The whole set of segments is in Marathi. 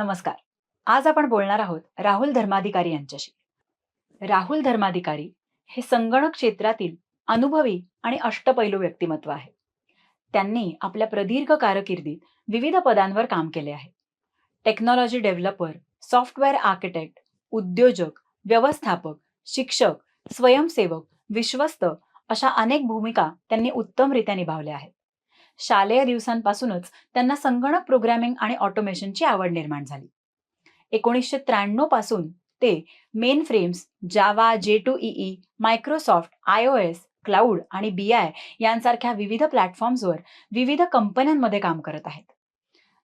नमस्कार. आज आपण बोलणार आहोत राहुल धर्माधिकारी यांच्याशी. राहुल धर्माधिकारी हे संगणक क्षेत्रातील अनुभवी आणि अष्टपैलू व्यक्तिमत्व आहे. त्यांनी आपल्या प्रदीर्घ कारकिर्दीत विविध पदांवर काम केले आहे. टेक्नॉलॉजी डेव्हलपर सॉफ्टवेअर आर्किटेक्ट उद्योजक व्यवस्थापक शिक्षक स्वयंसेवक विश्वस्त अशा अनेक भूमिका त्यांनी उत्तमरित्या निभावल्या आहेत. शालेय दिवसांपासूनच त्यांना संगणक प्रोग्रॅमिंग आणि ऑटोमेशनची आवड निर्माण झाली. एकोणीसशे त्र्याण्णवपासून ते main frames Java J two E Microsoft I O S cloud आणि बी आय यांसारख्या विविध प्लॅटफॉर्म्सवर विविध कंपन्यांमध्ये काम करत आहेत.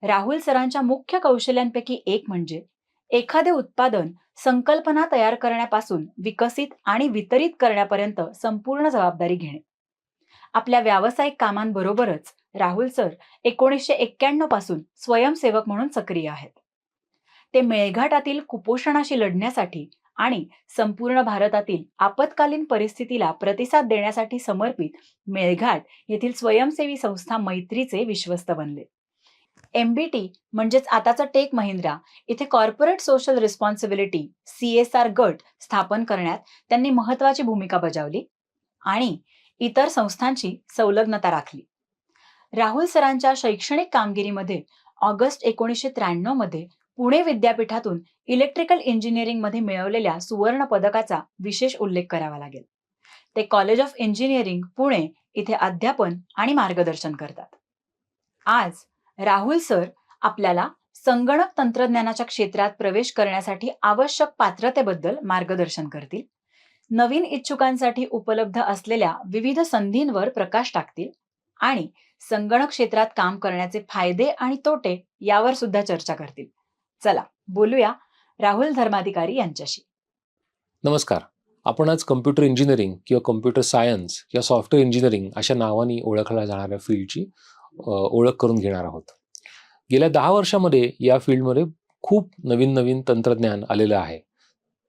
राहुल सरांच्या मुख्य कौशल्यांपैकी एक म्हणजे एखादे उत्पादन संकल्पना तयार करण्यापासून विकसित आणि वितरित करण्यापर्यंत संपूर्ण जबाबदारी घेणे. आपल्या व्यावसायिक कामांबरोबरच राहुल सर एकोणीसशे एक्क्याण्णवपासून स्वयंसेवक म्हणून सक्रिय आहेत. ते मेळघाटातील कुपोषणाशी लढण्यासाठी आणि संपूर्ण भारतातील आपत्कालीन परिस्थितीला प्रतिसाद देण्यासाठी समर्पित मेळघाट येथील स्वयंसेवी संस्था मैत्रीचे विश्वस्त बनले. एमबीटी म्हणजेच आताचा टेक महिंद्रा इथे corporate social responsibility C S R गट स्थापन करण्यात त्यांनी महत्वाची भूमिका बजावली आणि इतर संस्थांची संलग्नता राखली. राहुल सरांच्या शैक्षणिक कामगिरीमध्ये ऑगस्ट एकोणीसशे त्र्याण्णवमध्ये पुणे विद्यापीठातून इलेक्ट्रिकल इंजिनिअरिंगमध्ये मिळवलेल्या सुवर्ण पदकाचा विशेष उल्लेख करावा लागेल. ते कॉलेज ऑफ इंजिनिअरिंग पुणे इथे अध्यापन आणि मार्गदर्शन करतात. आज राहुल सर आपल्याला संगणक तंत्रज्ञानाच्या क्षेत्रात प्रवेश करण्यासाठी आवश्यक पात्रतेबद्दल मार्गदर्शन करतील. नवीन इच्छुकांसाठी उपलब्ध असलेल्या विविध संधींवर प्रकाश टाकतील आणि संगणक क्षेत्रात काम करण्याचे फायदे आणि तोटे यावर सुद्धा चर्चा करतील. चला बोलूया राहुल धर्माधिकारी यांच्याशी. नमस्कार. आपण आज कम्प्युटर इंजिनिअरिंग किंवा कम्प्युटर सायन्स किंवा सॉफ्टवेअर इंजिनिअरिंग अशा नावाने ओळखल्या जाणाऱ्या फील्डची ओळख करून घेणार आहोत. गेल्या दहा वर्षामध्ये या फील्डमध्ये खूप नवीन नवीन तंत्रज्ञान आलेलं आहे.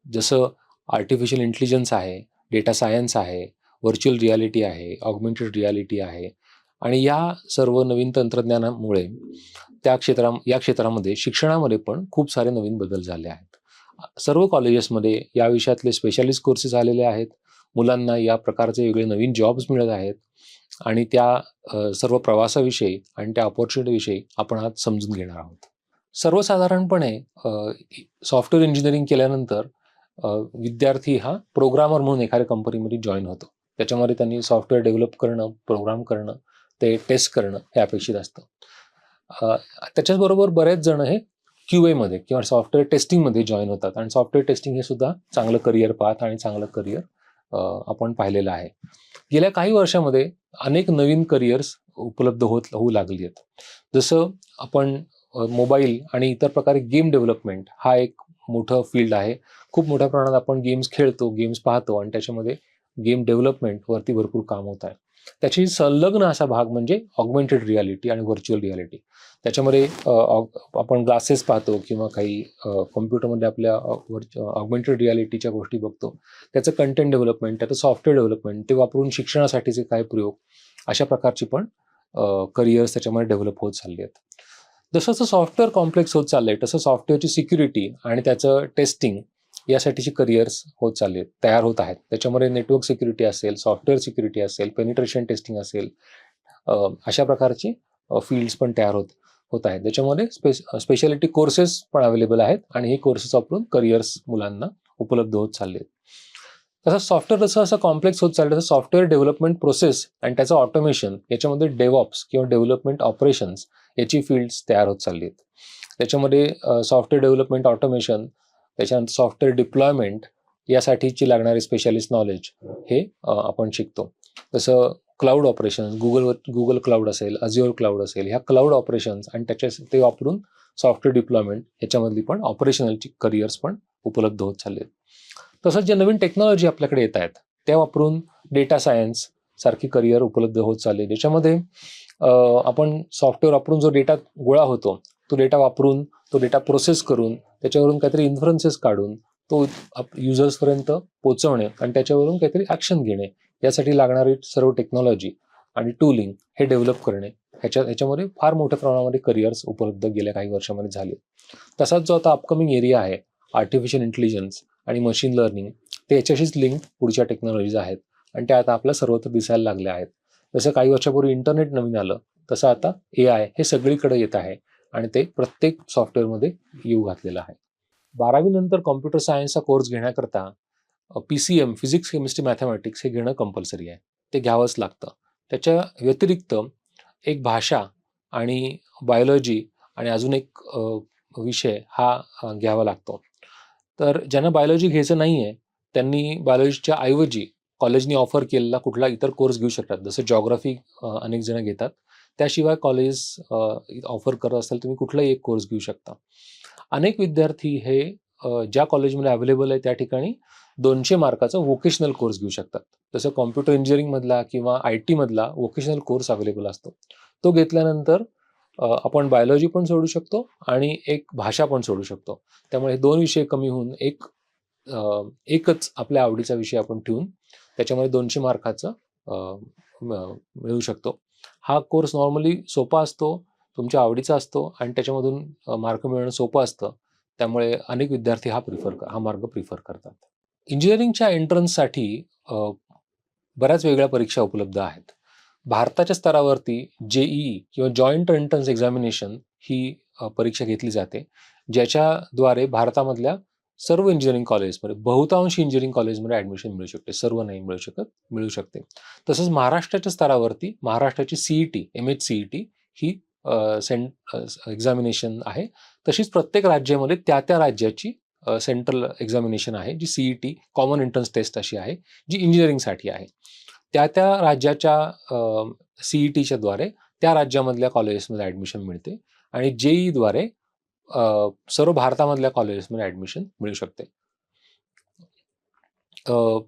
जसं आर्टिफिशियल इंटेलिजन्स आहे डेटा सायन्स आहे व्हर्च्युअल रियालिटी आहे ऑगमेंटेड रियालिटी आहे आणि या सर्व नवीन तंत्रज्ञानामुळे त्या क्षेत्रा या क्षेत्रामध्ये शिक्षणामध्ये पण खूप सारे नवीन बदल झाले आहेत. सर्व कॉलेजेसमध्ये या विषयातले स्पेशालिस्ट कोर्सेस आलेले आहेत. मुलांना या प्रकारचे वेगळे नवीन जॉब्स मिळत आहेत. आणि त्या सर्व प्रवासाविषयी आणि त्या ऑपॉर्च्युनिटीविषयी आपण आज समजून घेणार आहोत. सर्वसाधारणपणे सॉफ्टवेअर इंजिनिअरिंग केल्यानंतर विद्यार्थी हा प्रोग्रामर म्हणून एखाद्या कंपनीमध्ये जॉईन होतो. त्याच्यामध्ये त्यांनी सॉफ्टवेअर डेव्हलप करणं प्रोग्राम करणं ते टेस्ट करणं हे अपेक्षित असतं. त्याच्याचबरोबर बरेच जण हे क्यू एमध्ये किंवा सॉफ्टवेअर टेस्टिंगमध्ये जॉईन होतात आणि सॉफ्टवेअर टेस्टिंग हे सुद्धा चांगलं करिअर पाहत आणि चांगलं करिअर आपण पाहिलेलं आहे. गेल्या काही वर्षामध्ये अनेक नवीन करिअर्स उपलब्ध होत होऊ लागली आहेत. जसं आपण मोबाईल आणि इतर प्रकारे गेम डेव्हलपमेंट हा एक मोठं फील्ड आहे. खूप मोठ्या प्रमाणात आपण गेम्स खेळतो गेम्स पाहतो आणि त्याच्यामध्ये गेम डेव्हलपमेंटवरती भरपूर काम होत आहे. त्याची संलग्न असा भाग म्हणजे ऑगमेंटेड रियालिटी आणि व्हर्च्युअल रियालिटी त्याच्यामध्ये आपण ग्लासेस पाहतो किंवा काही कॉम्प्युटरमध्ये आपल्या ऑगमेंटेड रियालिटीच्या गोष्टी बघतो. त्याचं कंटेंट डेव्हलपमेंट त्याचं सॉफ्टवेअर डेव्हलपमेंट ते वापरून शिक्षणासाठीचे काय प्रयोग अशा प्रकारची पण करिअर्स त्याच्यामध्ये डेव्हलप होत चालले आहेत. जसं जसं सॉफ्टवेअर कॉम्प्लेक्स होत चाललंय तसं सॉफ्टवेअरची सिक्युरिटी आणि त्याचं टेस्टिंग यासाठीची करिअर्स होत चालले तयार होत आहेत. त्याच्यामध्ये नेटवर्क सिक्युरिटी असेल सॉफ्टवेअर सिक्युरिटी असेल पेनिट्रेशन टेस्टिंग असेल अशा प्रकारची फील्ड्स पण तयार होत होत आहेत. त्याच्यामध्ये स्पे स्पेशालिटी कोर्सेस पण अवेलेबल आहेत आणि हे कोर्सेस वापरून करिअर्स मुलांना उपलब्ध होत चालले तसं सॉफ्टवेअर जसं असं कॉम्प्लेक्स होत चाललं तसं सॉफ्टवेअर डेव्हलपमेंट प्रोसेस आणि त्याचं ऑटोमेशन याच्यामध्ये डेव्हॉप्स किंवा डेव्हलपमेंट ऑपरेशन्स याची फील्ड्स तयार होत चालली आहेत. त्याच्यामध्ये सॉफ्टवेअर डेव्हलपमेंट ऑटोमेशन त्याच्यानंतर सॉफ्टवेअर डिप्लॉयमेंट यासाठीची लागणारे स्पेशालिस्ट नॉलेज हे आपण शिकतो. जसं क्लाउड ऑपरेशन गुगलवर गुगल क्लाउड असेल अजिओर क्लाउड असेल ह्या क्लाउड ऑपरेशन्स आणि त्याच्या ते वापरून सॉफ्टवेअर डिप्लॉयमेंट याच्यामधली पण ऑपरेशनलची करिअर्स पण उपलब्ध होत चालले तसंच जे नवीन टेक्नॉलॉजी आपल्याकडे येत आहेत त्या वापरून डेटा सायन्स सारखी करिअर उपलब्ध होत चालले ज्याच्यामध्ये आपण सॉफ्टवेअर वापरून जो डेटा गोळा होतो तो डेटा वापरून तो डेटा प्रोसेस करून त्याच्यावरून काहीतरी इन्फ्लुएन्सेस काढून तो युजर्सपर्यंत पोहोचवणे आणि त्याच्यावरून काहीतरी ॲक्शन घेणे. यासाठी लागणारी सर्व टेक्नॉलॉजी आणि टूलिंग हे डेव्हलप करणे. ह्याच्या ह्याच्यामध्ये फार मोठ्या प्रमाणामध्ये करिअर्स उपलब्ध गेल्या काही वर्षामध्ये झाले. तसाच जो आता अपकमिंग एरिया आहे आर्टिफिशियल इंटेलिजन्स आणि मशीन लर्निंग ते याच्याशीच लिंक पुढच्या टेक्नॉलॉजीज आहेत. आणि त्या आता आपल्या सर्वत्र दिसायला लागल्या आहेत. जसं काही वर्षापूर्वी इंटरनेट नवीन आलं तसं आता ए आय हे सगळीकडे येत आहे. आणि ते प्रत्येक सॉफ्टवेअरमध्ये येऊ घातलेलं आहे. बारावी नंतर कॉम्प्युटर सायन्सचा कोर्स घेण्याकरता P C M physics chemistry mathematics हे घेणं कंपल्सरी आहे. ते घ्यावंच लागतं. त्याच्या व्यतिरिक्त एक भाषा आणि बायोलॉजी आणि अजून एक विषय हा घ्यावा लागतो. तर ज्यांना बायोलॉजी घ्यायचं नाही आहे त्यांनी बायोलॉजीच्या ऐवजी कॉलेजनी ऑफर केलेला कुठला इतर कोर्स घेऊ शकतात. जसं जॉग्राफी अनेक जण घेतात. त्याशिवाय कॉलेज ऑफर करत असेल तुम्ही कुठलाही एक कोर्स घेऊ शकता. अनेक विद्यार्थी हे ज्या कॉलेजमध्ये अवेलेबल आहे त्या ठिकाणी दोनशे मार्काचा वोकेशनल कोर्स घेऊ शकतात. जसं कॉम्प्युटर इंजिनिअरिंगमधला किंवा आय टीमधला वोकेशनल कोर्स अवेलेबल असतो. तो घेतल्यानंतर आपण बायोलॉजी पण सोडू शकतो आणि एक भाषा पण सोडू शकतो. त्यामुळे हे दोन विषय कमी होऊन एक एकच आपल्या आवडीचा विषय आपण ठेवून त्याच्यामध्ये दोनशे मार्काचं मिळू शकतो. हा कोर्स नॉर्मली सोपा असतो तुमच्या आवडीचा असतो आणि त्याच्यामधून मार्क मिळणं सोपं असतं. त्यामुळे अनेक विद्यार्थी हा प्रिफर हा मार्ग प्रिफर करतात. इंजिनिअरिंगच्या एंट्रन्ससाठी बऱ्याच वेगळ्या परीक्षा उपलब्ध आहेत. भारताच्या स्तरावरती जेईई किंवा जॉईंट एंट्रन्स एक्झामिनेशन ही परीक्षा घेतली जाते ज्याच्याद्वारे भारतामधल्या सर्व इंजिनिअरिंग कॉलेजमध्ये बहुतांश इंजिनिअरिंग कॉलेजमध्ये ॲडमिशन मिळू शकते. सर्व नाही मिळू शकत मिळू शकते. तसंच महाराष्ट्राच्या स्तरावरती महाराष्ट्राची C E T M H C E T ही सेंट एक्झामिनेशन आहे. तशीच प्रत्येक राज्यामध्ये त्या त्या राज्याची सेंट्रल एक्झामिनेशन आहे जी C E T common entrance test अशी आहे जी इंजिनिअरिंगसाठी आहे. त्या त्या राज्याच्या सीई टीच्या द्वारे त्या राज्यामधल्या कॉलेजेसमध्ये ॲडमिशन मिळते. आणि जेईद्वारे सर्व भारतामधल्या कॉलेजेसमध्ये ॲडमिशन मिळू शकते. अ,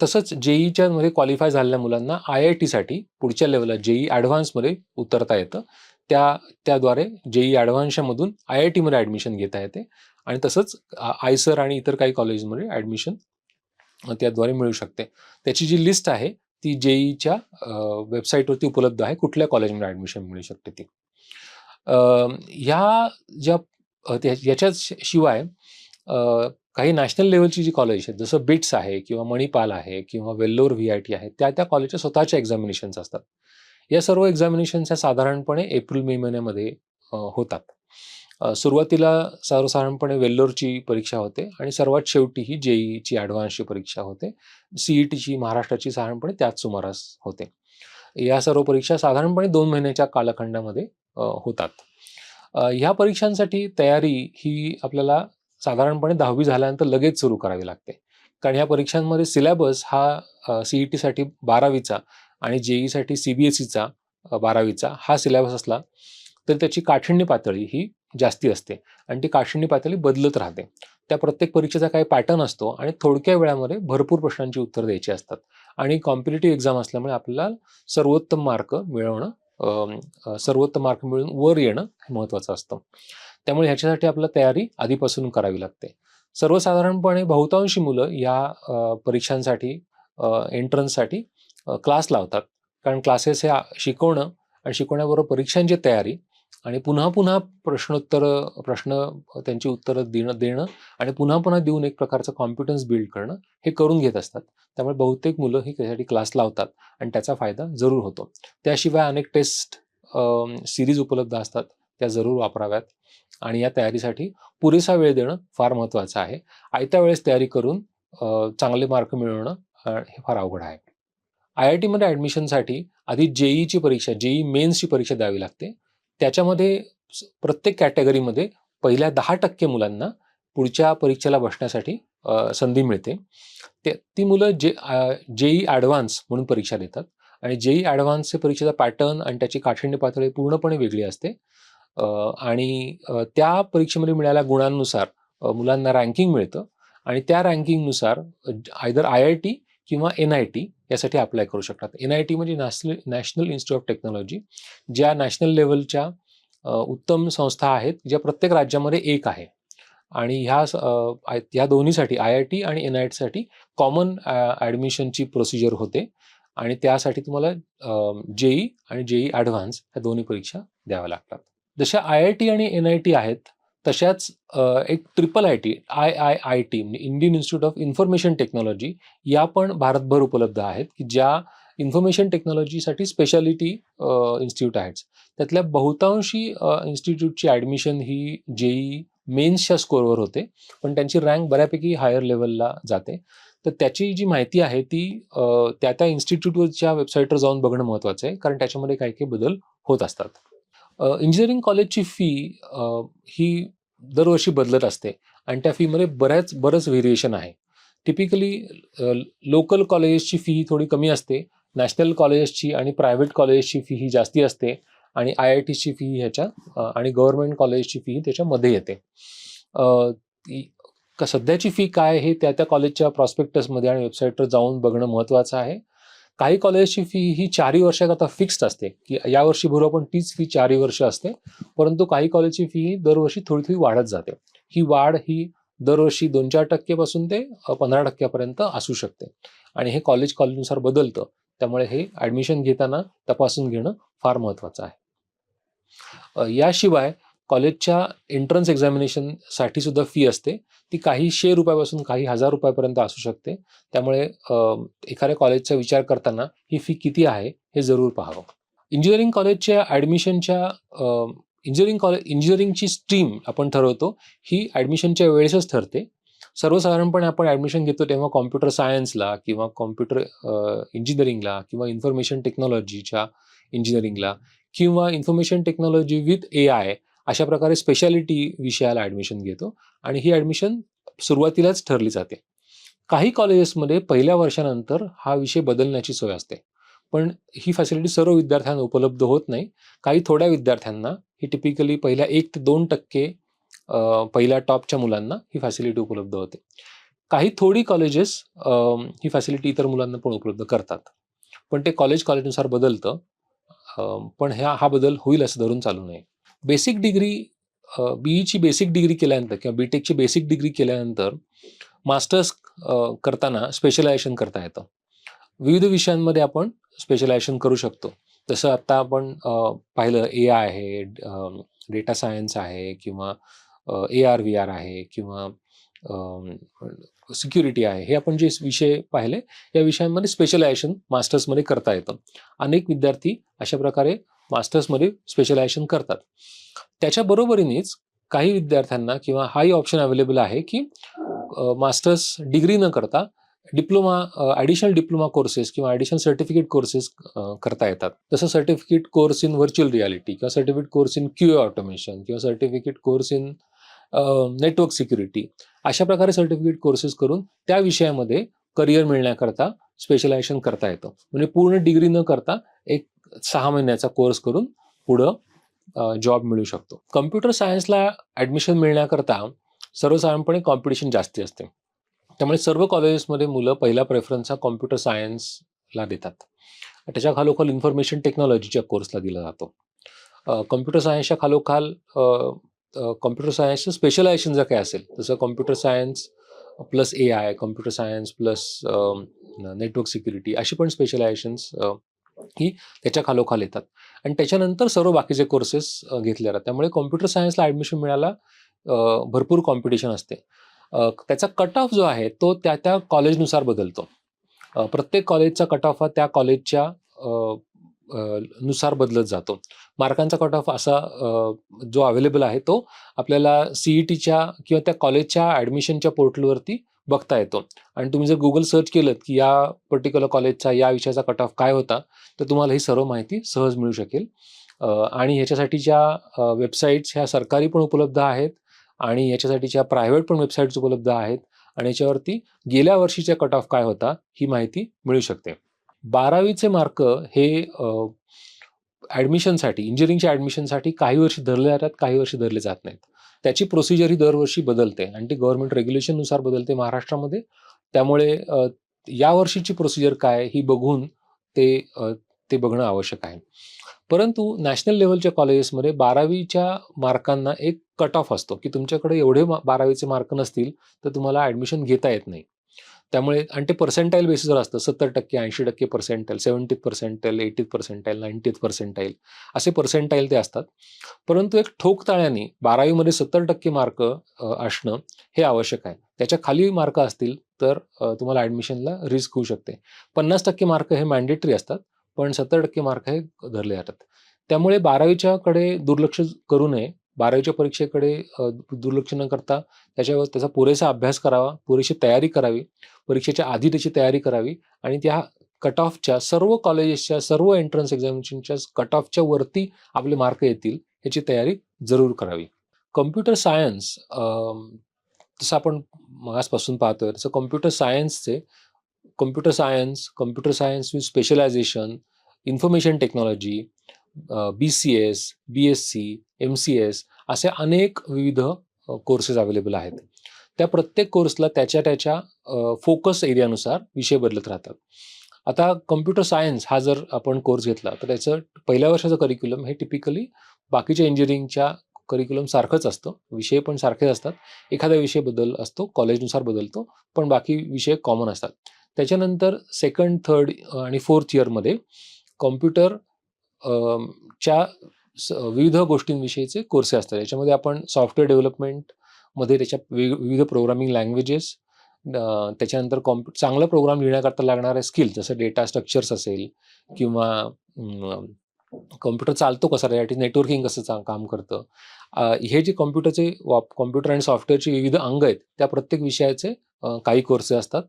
तसंच जेईच्या मध्ये क्वालिफाय झालेल्या मुलांना आय आय टीसाठी पुढच्या लेवलला जेई ॲडव्हान्समध्ये उतरता येतं. त्या त्याद्वारे जेई ॲडव्हान्सच्यामधून आय आय टीमध्ये ॲडमिशन घेता येते. आणि तसंच आयसर आणि इतर काही कॉलेजमध्ये ॲडमिशन त्याद्वारे मिळू शकते. त्याची जी लिस्ट आहे ती जेईच्या वेबसाईटवरती उपलब्ध आहे. कुठल्या कॉलेजमध्ये ॲडमिशन मिळू शकते ती? अ, ह्या ज्या याच्याच याच्या शिवाय काही नॅशनल लेवलची जी कॉलेज आहेत जसं बिट्स आहे किंवा मणिपाल आहे किंवा वेल्लोर व्ही आय टी आहे त्या त्या कॉलेजच्या स्वतःच्या एक्झामिनेशन्स असतात. या सर्व एक्झामिनेशन्स ह्या साधारणपणे एप्रिल मे महिन्यामध्ये होतात. सुरुवातीला सर्वसाधारणपणे वेल्लोरची परीक्षा होते आणि सर्वात शेवटी ही जेईची ॲडव्हान्सची परीक्षा होते. सीई टीची महाराष्ट्राची साधारणपणे त्याच सुमारास होते. या सर्व परीक्षा साधारणपणे दोन महिन्याच्या कालखंडामध्ये होतात. ह्या परीक्षांसाठी तयारी ही आपल्याला साधारणपणे दहावी झाल्यानंतर लगेच सुरू करावी लागते. कारण ह्या परीक्षांमध्ये सिलेबस हा सीईटीसाठी बारावीचा आणि जेईसाठी सीबीएसईचा बारावीचा हा सिलेबस असला तर त्याची काठिण्य पातळी ही जास्ती असते आणि ती काठिण्य पातळी बदलत राहते. त्या प्रत्येक परीक्षेचा काही पॅटर्न असतो आणि थोडक्या वेळामध्ये भरपूर प्रश्नांची उत्तर द्यायची असतात आणि कॉम्पिटेटिव्ह एक्झाम असल्यामुळे आपल्याला सर्वोत्तम मार्क मिळवणं सर्वोत्तम मार्क मिळून वर येणं हे महत्त्वाचं असतं. त्यामुळे ह्याच्यासाठी आपल्याला तयारी आधीपासून करावी लागते. सर्वसाधारणपणे बहुतांशी मुलं या परीक्षांसाठी एंट्रन्ससाठी क्लास लावतात. कारण क्लासेस हे शिकवणं आणि शिकवण्याबरोबर परीक्षांची तयारी आणि पुन्हा पुन्हा प्रश्नोत्तर प्रश्न त्यांची उत्तरं देणं देणं आणि पुन्हा पुन्हा देऊन एक प्रकारचं कॉम्पिटन्स बिल्ड करणं हे करून घेत असतात. त्यामुळे बहुतेक मुलं ही त्यासाठी क्लास लावतात आणि त्याचा फायदा जरूर होतो. त्याशिवाय अनेक टेस्ट सिरीज उपलब्ध असतात. त्या जरूर वापराव्यात. आणि या तयारीसाठी पुरेसा वेळ देणं फार महत्त्वाचं आहे. आयत्या वेळेस तयारी करून चांगले मार्क मिळवणं हे फार अवघड आहे. आय आय टीमध्ये ॲडमिशनसाठी आधी जेईची परीक्षा जेई मेन्सची परीक्षा द्यावी लागते. त्याच्यामध्ये प्रत्येक कॅटेगरीमध्ये पहिल्या दहा टक्के मुलांना पुढच्या परीक्षेला बसण्यासाठी संधी मिळते. ते ती मुलं जे जेई ॲडव्हान्स म्हणून परीक्षा देतात आणि जेई ॲडव्हान्सचे परीक्षेचा पॅटर्न आणि त्याची काठिण्य पातळी पूर्णपणे वेगळी असते. आणि त्या परीक्षेमध्ये मिळाल्या गुणांनुसार मुलांना रँकिंग मिळतं आणि त्या रँकिंगनुसार आयदर आय आय टी किंवा एन आय टी यासाठी अप्लाय करू शकतात. एन आय टी म्हणजे national national institute of technology ज्या नॅशनल लेवलच्या उत्तम संस्था आहेत ज्या प्रत्येक राज्यामध्ये एक आहे. आणि ह्या ह्या दोन्हीसाठी आय आय टी आणि एन आय टीसाठी कॉमन ॲडमिशनची प्रोसिजर होते. आणि त्यासाठी तुम्हाला जेई आणि जेई ॲडव्हान्स ह्या दोन्ही परीक्षा द्याव्या लागतात. जशा आय आय टी आणि एन आय टी आहेत तशाच एक triple I T I I I T म्हणजे Indian institute of information technology या पण भारतभर उपलब्ध आहेत की ज्या इन्फॉर्मेशन टेक्नॉलॉजीसाठी स्पेशालिटी इन्स्टिट्यूट आहेत. त्यातल्या बहुतांशी इन्स्टिट्यूटची ॲडमिशन ही जेई मेन्सच्या स्कोअरवर होते पण त्यांची रँक बऱ्यापैकी हायर लेवलला जाते. तर त्याची जी माहिती आहे ती त्या त्या इन्स्टिट्यूटवरच्या वेबसाईटवर जाऊन बघणं महत्त्वाचं आहे कारण त्याच्यामध्ये काही काही बदल होत असतात. इंजिनिअरिंग कॉलेजची फी ही दरवर्षी बदलत असते. आणि त्या फीमध्ये बऱ्याच बरंच व्हेरिएशन आहे. टिपिकली लोकल कॉलेजेसची फी ही थोडी कमी असते. नॅशनल कॉलेजेसची आणि प्रायव्हेट कॉलेजेसची फी ही जास्ती असते. आणि आय आय टीची फी ह्याच्या आणि गव्हर्नमेंट कॉलेजची फी त्याच्यामध्ये येते. ती- सध्याची फी काय हे त्या त्या कॉलेजच्या प्रॉस्पेक्टसमध्ये आणि वेबसाईटवर जाऊन बघणं महत्त्वाचं आहे. काही कॉलेजची फी ही चारही वर्षाकरता फिक्स्ड असते. की यावर्षी भरू आपण तीच फी चारही वर्ष असते. परंतु काही कॉलेजची फी ही दरवर्षी थोडी थोडी वाढत जाते. ही वाढ ही दरवर्षी दोन चार टक्केपासून ते पंधरा टक्क्यापर्यंत असू शकते. आणि हे कॉलेज कॉलेजनुसार बदलतं. त्यामुळे हे ॲडमिशन घेताना तपासून घेणं फार महत्त्वाचं आहे. याशिवाय कॉलेजच्या एंट्रन्स एक्झामिनेशनसाठी सुद्धा फी असते. ती काही शे रुपयापासून काही हजार रुपयापर्यंत असू शकते. त्यामुळे एखाद्या कॉलेजचा विचार करताना ही फी किती आहे हे जरूर पाहावं. इंजिनिअरिंग कॉलेजच्या ॲडमिशनच्या इंजिनिअरिंग कॉलेज इंजिनिअरिंगची स्ट्रीम आपण ठरवतो ही ॲडमिशनच्या वेळेसच ठरते. सर्वसाधारणपणे आपण ॲडमिशन घेतो तेव्हा कॉम्प्युटर सायन्सला किंवा कॉम्प्युटर इंजिनिअरिंगला किंवा इन्फॉर्मेशन टेक्नॉलॉजीच्या इंजिनिअरिंगला किंवा information technology with A I अशा प्रकारे स्पेशालिटी विषयाला ॲडमिशन घेतो आणि ही ॲडमिशन सुरुवातीलाच ठरली जाते. काही कॉलेजेसमध्ये पहिल्या वर्षानंतर हा विषय बदलण्याची सोय असते. पण ही फॅसिलिटी सर्व विद्यार्थ्यांना उपलब्ध होत नाही. काही थोड्या विद्यार्थ्यांना ही टिपिकली पहिल्या एक ते दोन टक्के पहिल्या टॉपच्या मुलांना ही फॅसिलिटी उपलब्ध होते. काही थोडी कॉलेजेस ही फॅसिलिटी इतर मुलांना पण उपलब्ध करतात. पण ते कॉलेज कॉलेजनुसार बदलतं. पण ह्या हा बदल होईल असं धरून चालू नये बेसिक डिग्री बीईची बेसिक डिग्री केल्यानंतर किंवा बीटेकची बेसिक डिग्री केल्यानंतर मास्टर्स करताना स्पेशलायझेशन करता येतं. विविध विषयांमध्ये आपण स्पेशलायझेशन करू शकतो. जसं आत्ता आपण पाहिलं ए आय आहे डेटा सायन्स आहे किंवा ए आर व्ही आर आहे किंवा सिक्युरिटी आहे. हे आपण जे विषय पाहिले या विषयांमध्ये स्पेशलायझेशन मास्टर्समध्ये करता येतं. अनेक विद्यार्थी अशा प्रकारे मास्टर्समध्ये स्पेशलायझेशन करतात. त्याच्या बरोबरीनेच काही विद्यार्थ्यांना किंवा हाही ऑप्शन अवेलेबल आहे की मास्टर्स डिग्री न करता डिप्लोमा ॲडिशनल डिप्लोमा कोर्सेस किंवा ॲडिशनल सर्टिफिकेट कोर्सेस करता येतात. जसं certificate course in virtual reality किंवा certificate course in Q automation किंवा certificate course in network security अशा प्रकारे सर्टिफिकेट कोर्सेस करून त्या विषयामध्ये करिअर मिळण्याकरता स्पेशलायझेशन करता येतं. म्हणजे पूर्ण डिग्री न करता एक सहा महिन्याचा कोर्स करून पुढं जॉब मिळू शकतो. कम्प्युटर सायन्सला ॲडमिशन मिळण्याकरता सर्वसाधारणपणे कॉम्पिटिशन जास्ती असते. त्यामुळे सर्व कॉलेजेसमध्ये मुलं पहिला प्रेफरन्स हा कॉम्प्युटर सायन्सला देतात. त्याच्या खालोखाल इन्फॉर्मेशन टेक्नॉलॉजीच्या कोर्सला दिला जातो. कॉम्प्युटर सायन्सच्या खालोखाल कॉम्प्युटर सायन्सचं स्पेशलायझेशन जर काय असेल जसं computer science plus A I computer science plus network security अशी पण स्पेशलायझेशन्स की त्याच्या खालोखाल येतात. आणि त्याच्यानंतर सर्व बाकीचे कोर्सेस घेतले जातात. त्यामुळे कॉम्प्युटर सायन्सला ॲडमिशन मिळायला भरपूर कॉम्पिटिशन असते. त्याचा कट ऑफ जो आहे तो त्या त्या कॉलेजनुसार बदलतो. प्रत्येक कॉलेजचा कट ऑफ हा त्या कॉलेजच्या नुसार बदलत जातो. मार्कांचा कट ऑफ असा जो अवेलेबल आहे तो आपल्याला सी ई टीच्या किंवा त्या कॉलेजच्या ॲडमिशनच्या पोर्टलवरती बघता येतो. आणि तुम्ही जर गुगल सर्च केलं की या पर्टिक्युलर कॉलेजचा या विषयाचा कट ऑफ काय होता तर तुम्हाला ही सर्व माहिती सहज मिळू शकेल. आणि ह्याच्यासाठीच्या वेबसाईट्स ह्या सरकारी पण उपलब्ध आहेत आणि याच्यासाठीच्या प्रायव्हेट पण वेबसाईट्स उपलब्ध आहेत आणि याच्यावरती गेल्या वर्षीचा कट ऑफ काय होता ही माहिती मिळू शकते. बारावीचे मार्क हे ॲडमिशनसाठी इंजिनिअरिंगच्या ॲडमिशनसाठी काही वर्षी धरले जातात काही वर्षी धरले जात नाहीत. त्याची प्रोसिजर ही दरवर्षी बदलते. आणि ती गव्हर्नमेंट रेग्युलेशननुसार बदलते महाराष्ट्रामध्ये. त्यामुळे यावर्षीची या वर्षीची प्रोसिजर काय ही बघून ते ते बघणं आवश्यक आहे. परंतु नॅशनल लेवलच्या कॉलेजेसमध्ये बारावीच्या मार्कांना एक कट ऑफ असतो. की तुमच्याकडे एवढे बारावीचे मार्क नसतील तर तुम्हाला ॲडमिशन घेता येत नाही. त्यामुळे आणि ते पर्सेंटाईल बेसिसवर असतं. सत्तर टक्के ऐंशी टक्के पर्सेंटाईल सेवन्टीत पर्सेंटाईल एटीत पर्सेंटाईल नाईन्टीत पर्सेंटाईल असे पर्सेंटाईल ते असतात. परंतु एक ठोकताळ्याने बारावीमध्ये सत्तर टक्के मार्क असणं हे आवश्यक आहे. त्याच्याखाली मार्क असतील तर तुम्हाला ॲडमिशनला रिस्क होऊ शकते. पन्नास टक्के मार्क हे मॅन्डेटरी असतात पण सत्तर टक्के मार्क हे धरले जातात. त्यामुळे बारावीच्याकडे दुर्लक्ष करू नये. बारावीच्या परीक्षेकडे दुर्लक्ष न करता त्याच्यावर त्याचा पुरेसा अभ्यास करावा पुरेशी तयारी करावी परीक्षेच्या आधी त्याची तयारी करावी आणि त्या कट ऑफच्या सर्व कॉलेजेसच्या सर्व एंट्रन्स एक्झामिनेशनच्या कट ऑफच्या वरती आपले मार्क येतील याची तयारी जरूर करावी. कम्प्युटर सायन्स जसं आपण मगासपासून पाहतोय तसं computer सायन्सचे computer science computer science with specialisation information technology B C S B S C M C S असे अनेक विविध कोर्सेस अवेलेबल आहेत. त्या प्रत्येक कोर्सला त्याच्या त्याच्या फोकस एरियानुसार विषय बदलत राहतात. आता कम्प्युटर सायन्स हा जर आपण कोर्स घेतला तर त्याचं पहिल्या वर्षाचं करिक्युलम हे टिपिकली बाकीच्या इंजिनिअरिंगच्या करिक्युलम सारखंच असतं. विषय पण सारखेच असतात. एखादा विषय बदल असतो कॉलेजनुसार बदलतो पण बाकी विषय कॉमन असतात. त्याच्यानंतर सेकंड थर्ड आणि फोर्थ इयरमध्ये कॉम्प्युटर च्या स- विविध गोष्टींविषयीचे कोर्सेस असतात. याच्यामध्ये आपण सॉफ्टवेअर डेव्हलपमेंटमध्ये त्याच्या वि- विविध प्रोग्रामिंग लँग्वेजेस त्याच्यानंतर कॉम्प्यु चांगला प्रोग्राम लिहिण्याकरता लागणारे स्किल जसं डेटा स्ट्रक्चर्स असेल किंवा कॉम्प्युटर चालतो कसा त्यासाठी नेटवर्किंग कसं काम करतं. हे जे कॉम्प्युटरचे वाप कॉम्प्युटर आणि सॉफ्टवेअरचे विविध अंग आहेत त्या प्रत्येक विषयाचे काही कोर्सेस असतात.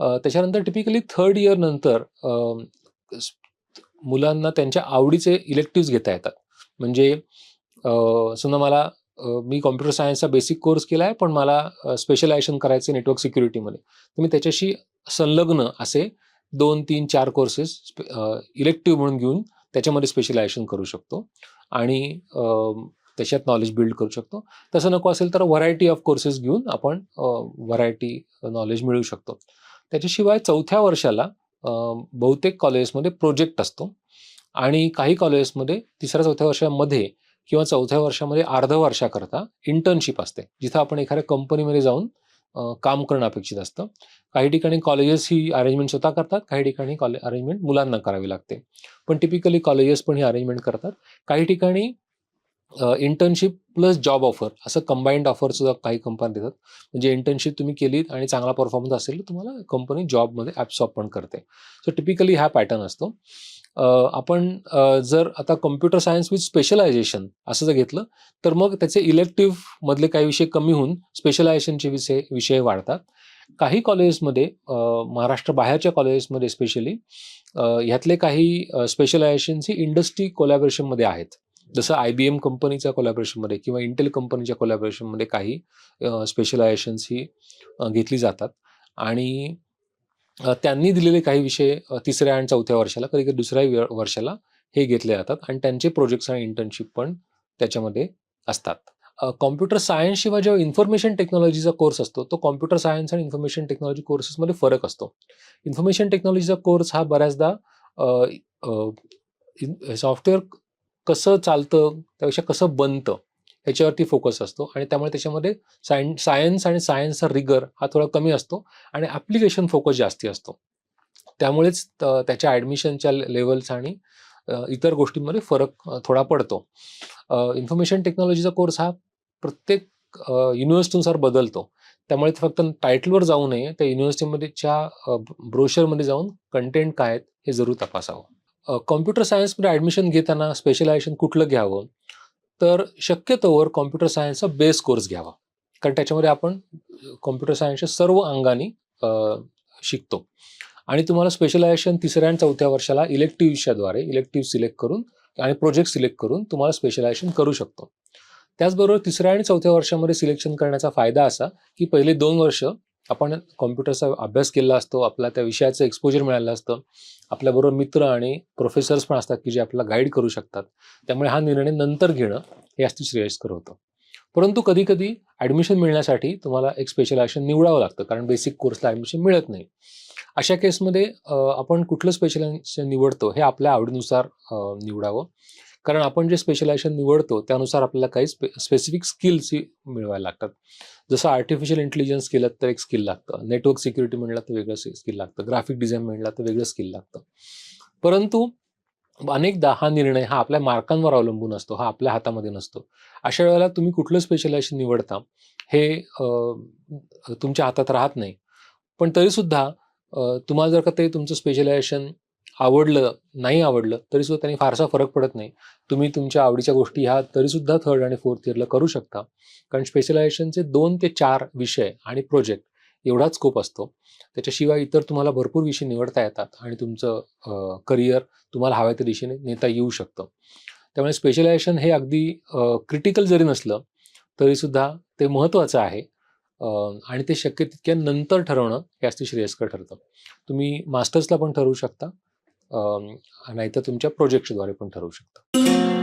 त्याच्यानंतर टिपिकली थर्ड इयर नंतर मुलांना त्यांच्या आवडीचे इलेक्टिव्ह घेता येतात. म्हणजे समजा मला मी कॉम्प्युटर सायन्सचा बेसिक कोर्स केला आहे पण मला स्पेशलायझेशन करायचे नेटवर्क सिक्युरिटीमध्ये तर मी त्याच्याशी संलग्न असे दोन तीन चार कोर्सेस इलेक्टिव्ह म्हणून घेऊन त्याच्यामध्ये स्पेशलायझेशन करू शकतो. आणि त्याच्यात नॉलेज बिल्ड करू शकतो. तसं नको असेल तर व्हरायटी ऑफ कोर्सेस घेऊन आपण व्हरायटी नॉलेज मिळवू शकतो. त्याच्याशिवाय चौथ्या वर्षाला बहुतेक कॉलेजेसमध्ये प्रोजेक्ट असतो. आणि काही कॉलेजेसमध्ये तिसऱ्या चौथ्या वर्षामध्ये किंवा चौथ्या वर्षामध्ये अर्ध वर्षाकरता इंटर्नशिप असते. जिथं आपण एखाद्या कंपनीमध्ये जाऊन काम करणं अपेक्षित असतं. काही ठिकाणी कॉलेजेस ही अरेंजमेंट स्वतः करतात काही ठिकाणी कॉले अरेंजमेंट मुलांना करावी लागते. पण टिपिकली कॉलेजेस पण ही अरेंजमेंट करतात. काही ठिकाणी इंटर्नशिप प्लस जॉब ऑफर असं कंबाईंड ऑफर सुद्धा काही कंपनी देतात. म्हणजे इंटर्नशिप तुम्ही केलीत आणि चांगला परफॉर्मन्स असेल तर तुम्हाला कंपनी जॉबमध्ये ॲप्सॉप पण करते. सो टिपिकली हा पॅटर्न असतो. आपण जर आता कम्प्युटर सायन्स विथ स्पेशलायझेशन असं जर घेतलं तर मग त्याचे इलेक्टिव्ह मधले काही विषय कमी होऊन स्पेशलायझेशनचे विषय विषय वाढतात. काही कॉलेजेसमध्ये महाराष्ट्र बाहेरच्या कॉलेजेसमध्ये स्पेशली ह्यातले काही स्पेशलायझेशन्स ही इंडस्ट्री कोलॅबरेशनमध्ये आहेत. जसं आय बी एम कंपनीच्या कोलॅबरेशनमध्ये किंवा इंटेल कंपनीच्या कोलॅबरेशनमध्ये काही स्पेशलायझेशन्स ही घेतली जातात. आणि त्यांनी दिलेले काही विषय तिसऱ्या आणि चौथ्या वर्षाला कधी कधी दुसऱ्या वर्षाला हे घेतले जातात. आणि त्यांचे प्रोजेक्ट्स आणि इंटर्नशिप पण त्याच्यामध्ये असतात. कॉम्प्युटर सायन्स शिवाय जेव्हा इन्फॉर्मेशन टेक्नॉलॉजीचा कोर्स असतो तो कॉम्प्युटर सायन्स आणि इन्फॉर्मेशन टेक्नॉलॉजी कोर्सेसमध्ये फरक असतो. इन्फॉर्मेशन टेक्नॉलॉजीचा कोर्स हा बऱ्याचदा सॉफ्टवेअर कसं चालतं त्यापेक्षा कसं बनतं ह्याच्यावरती फोकस असतो. आणि त्यामुळे त्याच्यामध्ये सायन सायन्स आणि सायन्सचा रिगर हा थोडा कमी असतो आणि ॲप्लिकेशन फोकस जास्ती असतो. त्यामुळेच त- त्याच्या ॲडमिशनच्या लेवल्स आणि इतर गोष्टींमध्ये फरक थोडा पडतो. इन्फॉर्मेशन टेक्नॉलॉजीचा कोर्स हा प्रत्येक युनिव्हर्सिटीनुसार बदलतो. त्यामुळे फक्त टायटलवर जाऊ नये त्या युनिव्हर्सिटीमध्येच्या ब्रोशरमध्ये जाऊन कंटेंट काय आहेत हे जरूर तपासावं. कॉम्प्युटर सायन्समध्ये ॲडमिशन घेताना स्पेशलायझेशन कुठलं घ्यावं? तर शक्यतोवर कॉम्प्युटर सायन्सचा बेस कोर्स घ्यावा. कारण त्याच्यामध्ये आपण कॉम्प्युटर सायन्सच्या सर्व अंगाने शिकतो. आणि तुम्हाला स्पेशलायझेशन तिसऱ्या आणि चौथ्या वर्षाला इलेक्टिव्हच्याद्वारे इलेक्टिव्ह सिलेक्ट करून आणि प्रोजेक्ट सिलेक्ट करून तुम्हाला स्पेशलायझेशन करू शकतो. त्याचबरोबर तिसऱ्या आणि चौथ्या वर्षामध्ये सिलेक्शन करण्याचा फायदा असा की पहिले दोन वर्ष आपण कॉम्प्युटरचा अभ्यास केला असतो आपला त्या विषयाचं एक्सपोजर मिळालं असतं. आपल्याबरोबर मित्र आणि प्रोफेसर्स पण असतात की जे आपल्याला गाईड करू शकतात. त्यामुळे हा निर्णय नंतर घेणं हे जास्त श्रेयस्कर होतं. परंतु कधी कधी ॲडमिशन मिळण्यासाठी तुम्हाला एक स्पेशलायझेशन निवडावं लागतं कारण बेसिक कोर्सला ॲडमिशन मिळत नाही. अशा केसमध्ये आपण कुठलं स्पेशलायझेशन निवडतो हे आपल्या आवडीनुसार निवडावं. कारण आपण जे स्पेशलायझेशन निवडतो त्यानुसार आपल्याला काही स्पे स्पेसिफिक स्किल्स मिळवायला लागतात. जसं आर्टिफिशियल इंटेलिजन्स केलं तर एक स्किल लागतं. नेटवर्क सिक्युरिटी म्हणलं तर वेगळं स्किल लागतं. ग्राफिक डिझाईन म्हणलं तर वेगळं स्किल लागतं. परंतु अनेकदा हा निर्णय हा आपल्या मार्कांवर अवलंबून असतो. हा आपल्या हातामध्ये नसतो. अशा वेळेला तुम्ही कुठलं स्पेशलायझेशन निवडता हे तुमच्या हातात राहत नाही. पण तरीसुद्धा तुम्हाला जर का ते तुमचं स्पेशलायझेशन आवडलं नाही आवडलं तरीसुद्धा त्यांनी फारसा फरक पडत नाही. तुम्ही तुमच्या आवडीच्या गोष्टी ह्या तरीसुद्धा थर्ड आणि फोर्थ इयरला करू शकता. कारण स्पेशलायझेशनचे दोन ते चार विषय आणि प्रोजेक्ट एवढाच स्कोप असतो. त्याच्याशिवाय इतर तुम्हाला भरपूर विषय निवडता येतात आणि तुमचं करिअर तुम्हाला हव्या त्या दिशेने नेता येऊ शकतं. त्यामुळे स्पेशलायझेशन हे अगदी क्रिटिकल जरी नसलं तरीसुद्धा ते महत्त्वाचं आहे. आणि ते शक्य तितक्या नंतर ठरवणं हे अगदी श्रेयस्कर ठरतं. तुम्ही मास्टर्सला पण ठरवू शकता. नाहीतर तुमच्या प्रोजेक्टद्वारे पण ठरवू शकता.